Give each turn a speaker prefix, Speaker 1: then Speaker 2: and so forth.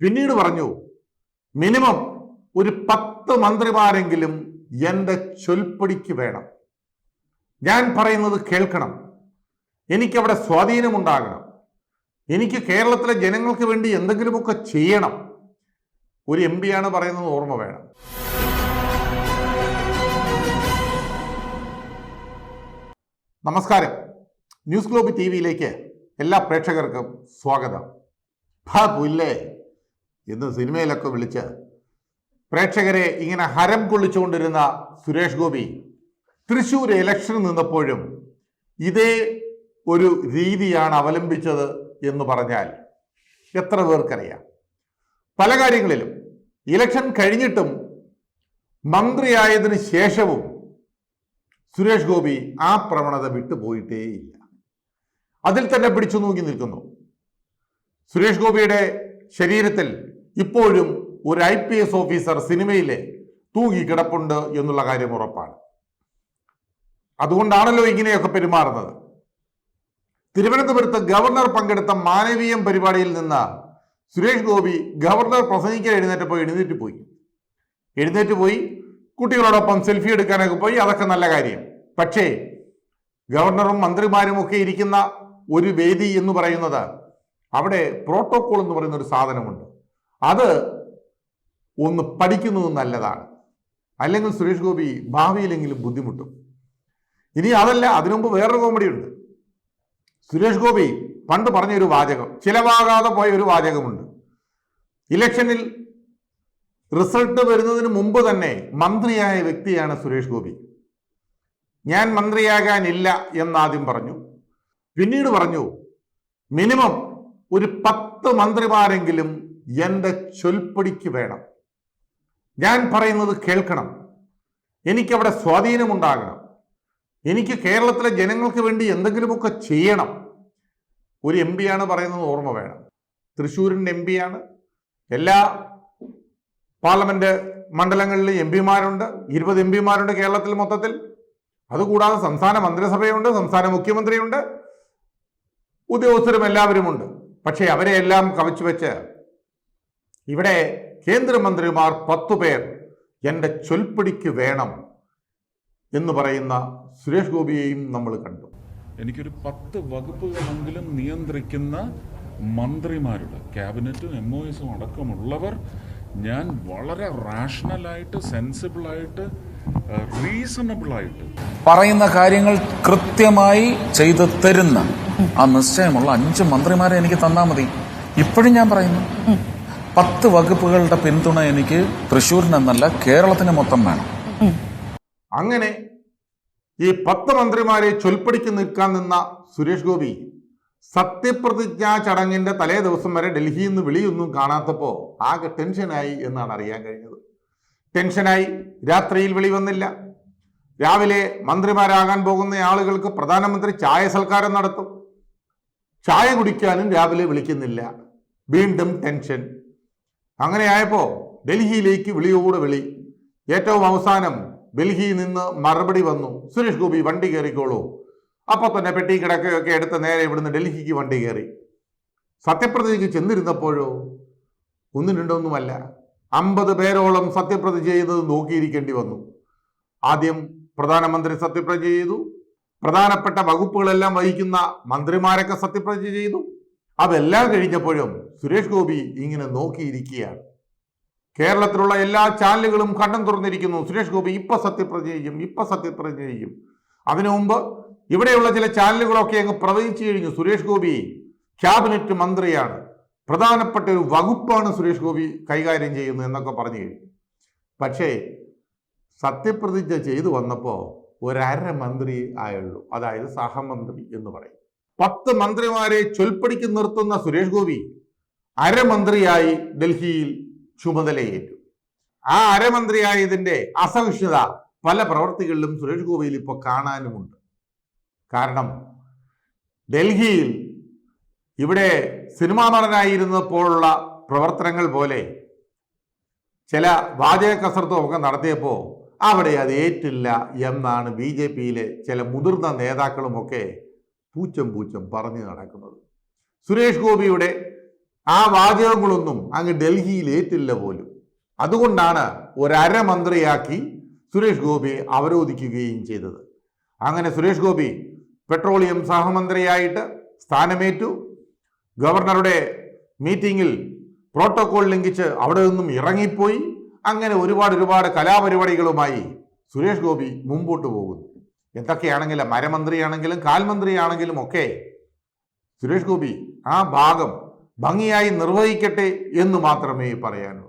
Speaker 1: പിന്നീട് പറഞ്ഞു മിനിമം ഒരു പത്ത് മന്ത്രിമാരെങ്കിലും എന്റെ ചൊൽപ്പടിക്ക് വേണം. ഞാൻ പറയുന്നത് കേൾക്കണം. എനിക്കവിടെ സ്വാധീനമുണ്ടാകണം. എനിക്ക് കേരളത്തിലെ ജനങ്ങൾക്ക് വേണ്ടി എന്തെങ്കിലുമൊക്കെ ചെയ്യണം. ഒരു എം ആണ് പറയുന്നത് ഓർമ്മ വേണം. നമസ്കാരം. ന്യൂസ് ഗ്ലോബ് ടി വിയിലേക്ക് എല്ലാ പ്രേക്ഷകർക്കും സ്വാഗതം. ഭാ പുല്ലേ എന്ന് സിനിമയിലൊക്കെ വിളിച്ച് പ്രേക്ഷകരെ ഇങ്ങനെ ഹരം കൊള്ളിച്ചുകൊണ്ടിരുന്ന സുരേഷ് ഗോപി തൃശൂർ ഇലക്ഷൻ നിന്നപ്പോഴും ഇതേ ഒരു രീതിയാണ് അവലംബിച്ചത് എന്ന് പറഞ്ഞാൽ എത്ര പേർക്കറിയാം. പല കാര്യങ്ങളിലും ഇലക്ഷൻ കഴിഞ്ഞിട്ടും മന്ത്രിയായതിനു ശേഷവും സുരേഷ് ഗോപി ആ പ്രവണത വിട്ടുപോയിട്ടേയില്ല അതിൽ തന്നെ പിടിച്ചു നോക്കി നിൽക്കുന്നു. സുരേഷ് ഗോപിയുടെ ശരീരത്തിൽ ഇപ്പോഴും ഒരു ഐ പി എസ് ഓഫീസർ സിനിമയിലെ തൂങ്ങി കിടപ്പുണ്ട് എന്നുള്ള കാര്യം ഉറപ്പാണ്. അതുകൊണ്ടാണല്ലോ ഇങ്ങനെയൊക്കെ പെരുമാറുന്നത്. തിരുവനന്തപുരത്ത് ഗവർണർ പങ്കെടുത്ത മാനവീയം പരിപാടിയിൽ നിന്ന് സുരേഷ് ഗോപി ഗവർണർ പ്രസംഗിക്കാൻ എഴുന്നേറ്റ് പോയി എഴുന്നേറ്റ് പോയി. എഴുന്നേറ്റ് പോയി കുട്ടികളോടൊപ്പം സെൽഫി എടുക്കാനൊക്കെ പോയി അതൊക്കെ നല്ല കാര്യം. പക്ഷേ ഗവർണറും മന്ത്രിമാരും ഒക്കെ ഇരിക്കുന്ന ഒരു വേദി എന്ന് പറയുന്നത് അവിടെ പ്രോട്ടോകോൾ എന്ന് പറയുന്ന ഒരു സാധനമുണ്ട്. അത് ഒന്ന് പഠിക്കുന്നത് നല്ലതാണ്. അല്ലെങ്കിൽ സുരേഷ് ഗോപി ഭാവിയിലെങ്കിലും ബുദ്ധിമുട്ടും. ഇനി അതല്ല അതിനുമുമ്പ് വേറൊരു കോമഡി ഉണ്ട്. സുരേഷ് ഗോപി പണ്ട് പറഞ്ഞൊരു വാചകം ചിലവാകാതെ പോയ ഒരു വാചകമുണ്ട്. ഇലക്ഷനിൽ റിസൾട്ട് വരുന്നതിന് മുമ്പ് തന്നെ മന്ത്രിയായ വ്യക്തിയാണ് സുരേഷ് ഗോപി. ഞാൻ മന്ത്രിയാകാനില്ല എന്നാദ്യം പറഞ്ഞു. പിന്നീട് പറഞ്ഞു മിനിമം ഒരു പത്ത് മന്ത്രിമാരെങ്കിലും എന്റെ ചൊൽപ്പടിക്ക് വേണം. ഞാൻ പറയുന്നത് കേൾക്കണം. എനിക്കവിടെ സ്വാധീനമുണ്ടാകണം. എനിക്ക് കേരളത്തിലെ ജനങ്ങൾക്ക് വേണ്ടി എന്തെങ്കിലുമൊക്കെ ചെയ്യണം. ഒരു എം പിയാണ് പറയുന്നത് ഓർമ്മ വേണം. തൃശ്ശൂരിന്റെ എം പിയാണ് എല്ലാ പാർലമെന്റ് മണ്ഡലങ്ങളിലും എം പിമാരുണ്ട് ഇരുപത് എം പിമാരുണ്ട് കേരളത്തിൽ മൊത്തത്തിൽ. അതുകൂടാതെ സംസ്ഥാന മന്ത്രിസഭയുണ്ട് സംസ്ഥാന മുഖ്യമന്ത്രിയുണ്ട് ഉദ്യോഗസ്ഥരും എല്ലാവരുമുണ്ട്. പക്ഷേ അവരെ എല്ലാം കവച്ചു വെച്ച് ഇവിടെ കേന്ദ്രമന്ത്രിമാർ പത്തു പേർ എന്റെ ചൊൽപ്പടിക്ക് വേണം എന്ന് പറയുന്ന സുരേഷ് ഗോപിയെയും നമ്മൾ കണ്ടു.
Speaker 2: എനിക്കൊരു പത്ത് വകുപ്പുകളെങ്കിലും നിയന്ത്രിക്കുന്ന മന്ത്രിമാരുടെ ക്യാബിനറ്റും എം ഒ എസും അടക്കമുള്ളവർ ഞാൻ വളരെ റാഷണലായിട്ട് സെൻസിബിളായിട്ട് റീസണബിളായിട്ട്
Speaker 3: പറയുന്ന കാര്യങ്ങൾ കൃത്യമായി ചെയ്തു തരുന്ന ആ നിശ്ചയമുള്ള അഞ്ച് മന്ത്രിമാരെ എനിക്ക് തന്നാൽ മതി. ഇപ്പോഴും ഞാൻ പറയുന്നു. പത്ത് വകുപ്പുകളുടെ പിന്തുണ എനിക്ക് തൃശ്ശൂരിനെന്നല്ല കേരളത്തിന് മൊത്തം വേണം.
Speaker 1: അങ്ങനെ ഈ പത്ത് മന്ത്രിമാരെ ചൊൽപ്പടിക്ക് നിൽക്കാൻ നിന്ന സുരേഷ് ഗോപി സത്യപ്രതിജ്ഞാ ചടങ്ങിന്റെ തലേ ദിവസം വരെ ഡൽഹിയിൽ നിന്ന് വിളിയൊന്നും കാണാത്തപ്പോൾ ആകെ ടെൻഷനായി എന്നാണ് അറിയാൻ കഴിഞ്ഞത്. ടെൻഷനായി രാത്രിയിൽ വിളി വന്നില്ല. രാവിലെ മന്ത്രിമാരാകാൻ പോകുന്ന ആളുകൾക്ക് പ്രധാനമന്ത്രി ചായ സൽക്കാരം നടത്തും. ചായ കുടിക്കാനും രാവിലെ വിളിക്കുന്നില്ല. വീണ്ടും ടെൻഷൻ. അങ്ങനെയായപ്പോ ഡൽഹിയിലേക്ക് വിളിയോട് വിളി. ഏറ്റവും അവസാനം ഡൽഹിയിൽ നിന്ന് മറുപടി വന്നു. സുരേഷ് ഗോപി വണ്ടി കയറിക്കോളൂ. അപ്പോൾ തന്നെ പെട്ടി കിടക്കയൊക്കെ എടുത്ത് നേരെ ഇവിടുന്ന് ഡൽഹിക്ക് വണ്ടി കയറി. സത്യപ്രതിജ്ഞയ്ക്ക് ചെന്നിരുന്നപ്പോഴോ? ഒന്നും രണ്ടൊന്നുമല്ല അമ്പത് പേരോളം സത്യപ്രതിജ്ഞ ചെയ്യുന്നത് നോക്കിയിരിക്കേണ്ടി വന്നു. ആദ്യം പ്രധാനമന്ത്രി സത്യപ്രതിജ്ഞ ചെയ്തു. പ്രധാനപ്പെട്ട വകുപ്പുകളെല്ലാം വഹിക്കുന്ന മന്ത്രിമാരൊക്കെ സത്യപ്രതിജ്ഞ ചെയ്തു. അതെല്ലാം കഴിഞ്ഞപ്പോഴും സുരേഷ് ഗോപി ഇങ്ങനെ നോക്കിയിരിക്കുകയാണ്. കേരളത്തിലുള്ള എല്ലാ ചാനലുകളും കണ്ണും തുറന്നിരിക്കുന്നു. സുരേഷ് ഗോപി ഇപ്പൊ സത്യപ്രതിജ്ഞ ചെയ്യും ഇപ്പൊ സത്യപ്രതിജ്ഞ ചെയ്യും. അതിനു മുമ്പ് ഇവിടെയുള്ള ചില ചാനലുകളൊക്കെ അങ്ങ് പ്രവചിച്ചു കഴിഞ്ഞു. സുരേഷ് ഗോപി ക്യാബിനറ്റ് മന്ത്രിയാണ്. പ്രധാനപ്പെട്ട ഒരു വകുപ്പാണ് സുരേഷ് ഗോപി കൈകാര്യം ചെയ്യുന്നത് എന്നൊക്കെ പറഞ്ഞു കഴിഞ്ഞു. പക്ഷേ സത്യപ്രതിജ്ഞ ചെയ്തു വന്നപ്പോൾ ഒരര മന്ത്രി ആയുള്ളൂ. അതായത് സഹമന്ത്രി എന്ന് പറയും. പത്ത് മന്ത്രിമാരെ ചൊൽപ്പടിക്ക് നിർത്തുന്ന സുരേഷ് ഗോപി അരമന്ത്രിയായി ഡൽഹിയിൽ ചുമതലയേറ്റു. ആ അരമന്ത്രിയായതിന്റെ അസഹിഷ്ണുത പല പ്രവർത്തികളിലും സുരേഷ് ഗോപിയിൽ ഇപ്പോൾ കാണാനുമുണ്ട്. കാരണം ഡൽഹിയിൽ ഇവിടെ സിനിമാ നടനായിരുന്നപ്പോഴുള്ള പ്രവർത്തനങ്ങൾ പോലെ ചില വാചക കസർത്തും ഒക്കെ നടത്തിയപ്പോൾ അവിടെ അത് ഏറ്റില്ല എന്നാണ് ബി ജെ പിയിലെ ചില മുതിർന്ന നേതാക്കളുമൊക്കെ പൂച്ചം പൂച്ചം പറഞ്ഞു നടക്കുന്നത്. സുരേഷ് ഗോപിയുടെ ആ വാചകങ്ങളൊന്നും അങ്ങ് ഡൽഹിയിൽ ഏറ്റില്ല പോലും. അതുകൊണ്ടാണ് ഒരമന്ത്രിയാക്കി സുരേഷ് ഗോപിയെ അവരോധിക്കുകയും ചെയ്തത്. അങ്ങനെ സുരേഷ് ഗോപി പെട്രോളിയം സഹമന്ത്രിയായിട്ട് സ്ഥാനമേറ്റു. ഗവർണറുടെ മീറ്റിംഗിൽ പ്രോട്ടോകോൾ ലംഘിച്ച് അവിടെ നിന്നും ഇറങ്ങിപ്പോയി. അങ്ങനെ ഒരുപാട് ഒരുപാട് കലാപരിപാടികളുമായി സുരേഷ് ഗോപി മുമ്പോട്ട് പോകുന്നു. എന്തൊക്കെയാണെങ്കിലും മരമന്ത്രിയാണെങ്കിലും കാൽമന്ത്രിയാണെങ്കിലും ഒക്കെ സുരേഷ് ഗോപി ആ ഭാഗം ഭംഗിയായി നിർവഹിക്കട്ടെ എന്ന് മാത്രമേ പറയാനുള്ളൂ.